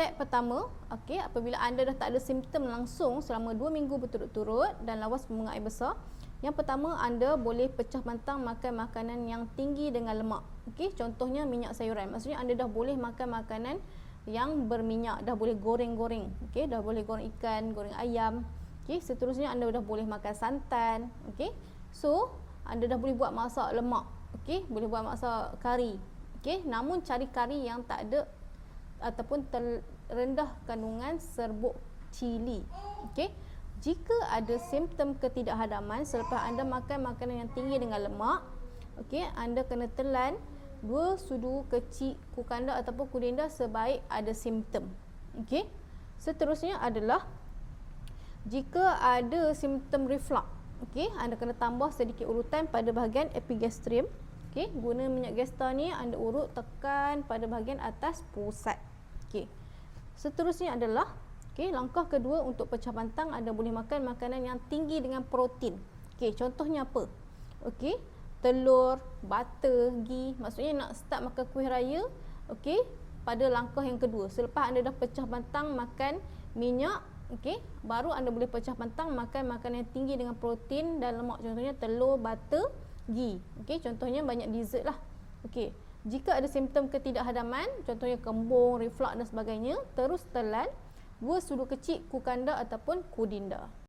step pertama, okey, apabila anda dah tak ada simptom langsung selama 2 minggu berturut-turut dan lawas pembuangan air besar, yang pertama anda boleh pecah pantang makan makanan yang tinggi dengan lemak. Okey, contohnya minyak sayuran. Maksudnya anda dah boleh makan makanan yang berminyak, dah boleh goreng-goreng. Okey, dah boleh goreng ikan, goreng ayam. Okey, seterusnya anda dah boleh makan santan. Okey. So, anda dah boleh buat masak lemak. Okey, boleh buat masak kari. Okey, namun cari kari yang tak ada ataupun rendah kandungan serbuk cili. Okey. Jika ada simptom ketidakhadaman selepas anda makan makanan yang tinggi dengan lemak, okey, anda kena telan dua sudu kecil kukanda ataupun kudinda sebaik ada simptom. Okey. Seterusnya adalah jika ada simptom reflux, okey, anda kena tambah sedikit urutan pada bahagian epigastrium. Okey, guna minyak gesta ni anda urut tekan pada bahagian atas pusat. Okey. Seterusnya adalah okey, langkah kedua untuk pecah pantang anda boleh makan makanan yang tinggi dengan protein. Okey, contohnya apa? Okey, telur, butter, ghee. Maksudnya nak start makan kuih raya, okey, pada langkah yang kedua. Selepas anda dah pecah pantang makan minyak, okey, baru anda boleh pecah pantang makan makanan yang tinggi dengan protein dan lemak. Contohnya telur, butter, ghee. Okey, contohnya banyak dessert lah. Okey. Jika ada simptom ketidakhadaman, contohnya kembung, reflux dan sebagainya, terus telan dua sudu kecil kukanda ataupun kudinda.